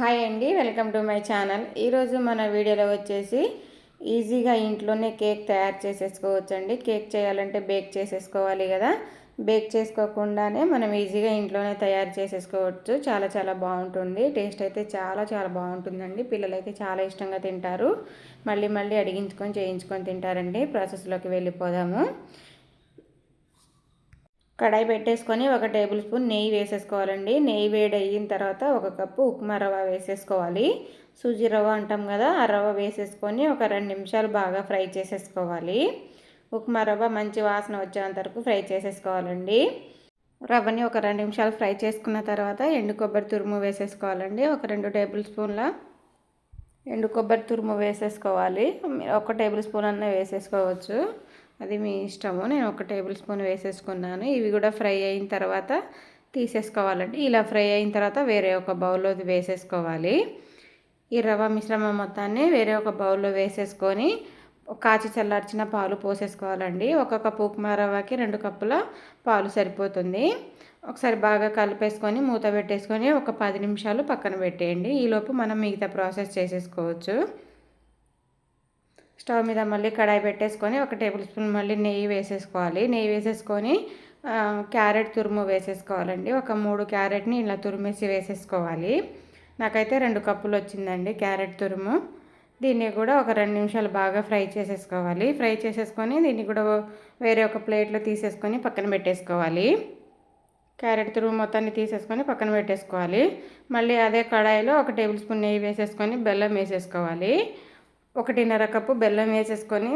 Hi అండి welcome to my channel. ఈరోజు మన వీడియోలో వచ్చేసి ఈజీగా ఇంట్లోనే కేక్ తయారు చేసేసుకోవచ్చు అండి కేక్ చేయాలంటే బేక్ చేసేసుకోవాలి కదా. బేక్ చేసుకోకుండానే మనం ఈజీగా ఇంట్లోనే తయారు చేసేసుకోవచ్చు. చాలా చాలా బాగుంటుంది. టేస్ట్ అయితే చాలా చాలా బాగుంటుందండి. పిల్లలైతే చాలా ఇష్టంగా తింటారు. మళ్ళీ మళ్ళీ అడిగించుకొని చేయించుకొని తింటారండి. ప్రాసెస్లోకి వెళ్ళిపోదాము. కడాయి పెట్టేసుకొని ఒక టేబుల్ స్పూన్ నెయ్యి వేసేసుకోవాలండి. నెయ్యి వేడి అయిన తర్వాత ఒక కప్పు ఉప్మా రవ్వ వేసేసుకోవాలి. సూజీ రవ్వ అంటాం కదా ఆ రవ్వ వేసేసుకొని ఒక రెండు నిమిషాలు బాగా ఫ్రై చేసేసుకోవాలి. ఉప్మా రవ్వ మంచి వాసన వచ్చేంత వరకు ఫ్రై చేసేసుకోవాలండి. రవ్వని ఒక రెండు నిమిషాలు ఫ్రై చేసుకున్న తర్వాత ఎండు కొబ్బరి తురుము వేసేసుకోవాలండి. ఒక రెండు టేబుల్ స్పూన్ల ఎండు కొబ్బరి తురుము వేసేసుకోవాలి. ఒక టేబుల్ స్పూన్ అన్న వేసేసుకోవచ్చు. అది మీ ఇష్టము. నేను ఒక టేబుల్ స్పూన్ వేసేసుకున్నాను. ఇవి కూడా ఫ్రై అయిన తర్వాత తీసేసుకోవాలండి. ఇలా ఫ్రై అయిన తర్వాత వేరే ఒక బౌల్లో వేసేసుకోవాలి. ఈ రవ్వ మిశ్రమం మొత్తాన్ని వేరే ఒక బౌల్లో వేసేసుకొని కాచి చల్లార్చిన పాలు పోసేసుకోవాలండి. ఒక కప్పు ఉప్మా రవ్వకి రెండు కప్పుల పాలు సరిపోతుంది. ఒకసారి బాగా కలిపేసుకొని మూత పెట్టేసుకొని ఒక పది నిమిషాలు పక్కన పెట్టేయండి. ఈలోపు మనం మిగతా ప్రాసెస్ చేసేసుకోవచ్చు. స్టవ్ మీద మళ్ళీ కడాయి పెట్టేసుకొని ఒక టేబుల్ స్పూన్ మళ్ళీ నెయ్యి వేసేసుకోవాలి. నెయ్యి వేసేసుకొని క్యారెట్ తురుము వేసేసుకోవాలండి. ఒక మూడు క్యారెట్ని ఇలా తురిమేసి వేసేసుకోవాలి. నాకైతే రెండు కప్పులు వచ్చిందండి క్యారెట్ తురుము. దీన్ని కూడా ఒక రెండు నిమిషాలు బాగా ఫ్రై చేసేసుకోవాలి. ఫ్రై చేసేసుకొని దీన్ని కూడా వేరే ఒక ప్లేట్లో తీసేసుకొని పక్కన పెట్టేసుకోవాలి. క్యారెట్ తురుము మొత్తాన్ని తీసేసుకొని పక్కన పెట్టేసుకోవాలి. మళ్ళీ అదే కడాయిలో ఒక టేబుల్ స్పూన్ నెయ్యి వేసేసుకొని బెల్లం వేసేసుకోవాలి. ఒకటిన్నర కప్పు బెల్లం వేసేసుకొని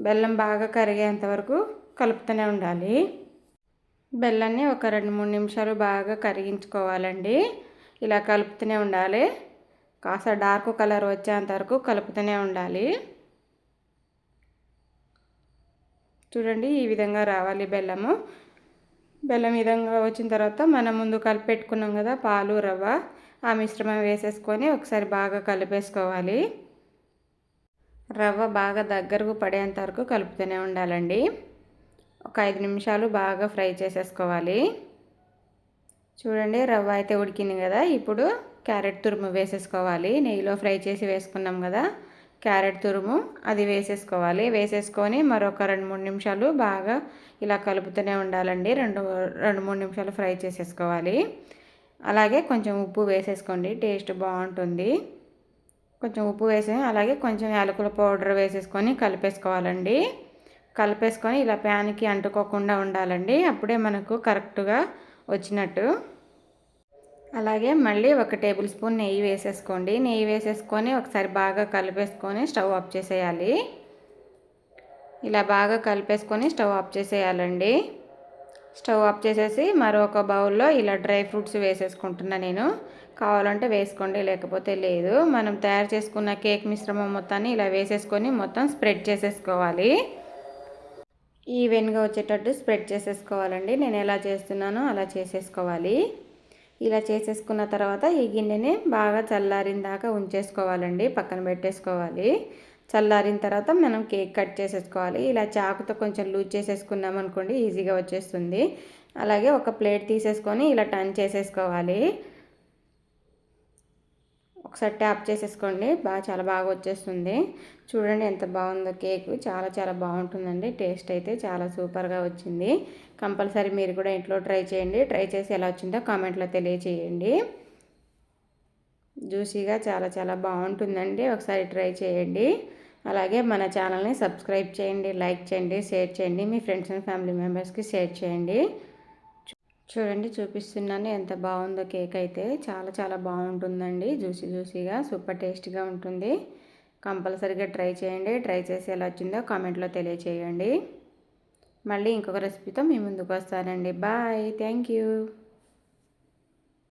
బెల్లం బాగా కరిగేంత వరకు కలుపుతూనే ఉండాలి. బెల్లాన్ని ఒక రెండు మూడు నిమిషాలు బాగా కరిగించుకోవాలండి. ఇలా కలుపుతూనే ఉండాలి. కాస్త డార్క్ కలర్ వచ్చేంత వరకు కలుపుతూనే ఉండాలి. చూడండి ఈ విధంగా రావాలి బెల్లము. బెల్లం విధంగా వచ్చిన తర్వాత మనం ముందు కలిపి పెట్టుకున్నాం కదా పాలు రవ్వ ఆ మిశ్రమం వేసేసుకొని ఒకసారి బాగా కలిపేసుకోవాలి. రవ్వ బాగా దగ్గరకు పడేంత వరకు కలుపుతూనే ఉండాలండి. ఒక ఐదు నిమిషాలు బాగా ఫ్రై చేసేసుకోవాలి. చూడండి రవ్వ అయితే ఉడికింది కదా. ఇప్పుడు క్యారెట్ తురుము వేసేసుకోవాలి. నెయ్యిలో ఫ్రై చేసి వేసుకున్నాం కదా. క్యారెట్ తురుము అది వేసేసుకోవాలి. వేసేసుకొని మరొక రెండు మూడు నిమిషాలు బాగా ఇలా కలుపుతూనే ఉండాలండి. రెండు రెండు మూడు నిమిషాలు ఫ్రై చేసేసుకోవాలి. అలాగే కొంచెం ఉప్పు వేసేసుకోండి. టేస్ట్ బాగుంటుంది. కొంచెం ఉప్పు వేసి అలాగే కొంచెం యాలకుల పౌడర్ వేసేసుకొని కలిపేసుకోవాలండి. కలిపేసుకొని ఇలా ప్యాన్కి అంటుకోకుండా ఉండాలండి. అప్పుడే మనకు కరెక్ట్గా వచ్చినట్టు. అలాగే మళ్ళీ ఒక టేబుల్ స్పూన్ నెయ్యి వేసేసుకోండి. నెయ్యి వేసేసుకొని ఒకసారి బాగా కలిపేసుకొని స్టవ్ ఆఫ్ చేసేయాలి. ఇలా బాగా కలిపేసుకొని స్టవ్ ఆఫ్ చేసేయాలండి. స్టవ్ ఆఫ్ చేసేసి మరొక బౌల్లో ఇలా డ్రై ఫ్రూట్స్ వేసేసుకుంటున్నా నేను. కావాలంటే వేసుకోండి లేకపోతే లేదు. మనం తయారు చేసుకున్న కేక్ మిశ్రమం మొత్తాన్ని ఇలా వేసేసుకొని మొత్తం స్ప్రెడ్ చేసేసుకోవాలి. ఈవెన్గా వచ్చేటట్టు స్ప్రెడ్ చేసేసుకోవాలండి. నేను ఎలా చేస్తున్నానో అలా చేసేసుకోవాలి. ఇలా చేసేసుకున్న తర్వాత ఈ గిన్నెని బాగా చల్లారిన దాకా ఉంచేసుకోవాలండి. పక్కన పెట్టేసుకోవాలి. చల్లారిన తర్వాత మనం కేక్ కట్ చేసేసుకోవాలి. ఇలా చాకుతో కొంచెం లూజ్ చేసేసుకున్నాం అనుకోండి ఈజీగా వచ్చేస్తుంది. అలాగే ఒక ప్లేట్ తీసేసుకొని ఇలా టర్న్ చేసేసుకోవాలి. ఒకసారి ట్యాప్ చేసేసుకోండి బాగా చాలా బాగా వచ్చేస్తుంది. చూడండి ఎంత బాగుందో కేక్. చాలా చాలా బాగుంటుందండి. టేస్ట్ అయితే చాలా సూపర్గా వచ్చింది. కంపల్సరీ మీరు కూడా ఇంట్లో ట్రై చేయండి. ట్రై చేసి ఎలా వచ్చిందో కామెంట్లో తెలియచేయండి. జ్యూసీగా చాలా చాలా బాగుంటుందండి. ఒకసారి ట్రై చేయండి. అలాగే మన ఛానల్ని సబ్స్క్రైబ్ చేయండి లైక్ చేయండి షేర్ చేయండి మీ ఫ్రెండ్స్ అండ్ ఫ్యామిలీ మెంబర్స్కి షేర్ చేయండి. చూడండి చూపిస్తున్నాను ఎంత బాగుందో కేక్ అయితే. చాలా చాలా బాగుంటుందండి. జ్యూసీ జ్యూసీగా సూపర్ టేస్ట్గా ఉంటుంది. కంపల్సరీగా ట్రై చేయండి. ట్రై చేసి ఎలా వచ్చిందో కామెంట్లో తెలియచేయండి. మళ్ళీ ఇంకొక రెసిపీతో మీ ముందుకు వస్తానండి. బాయ్. Thank you.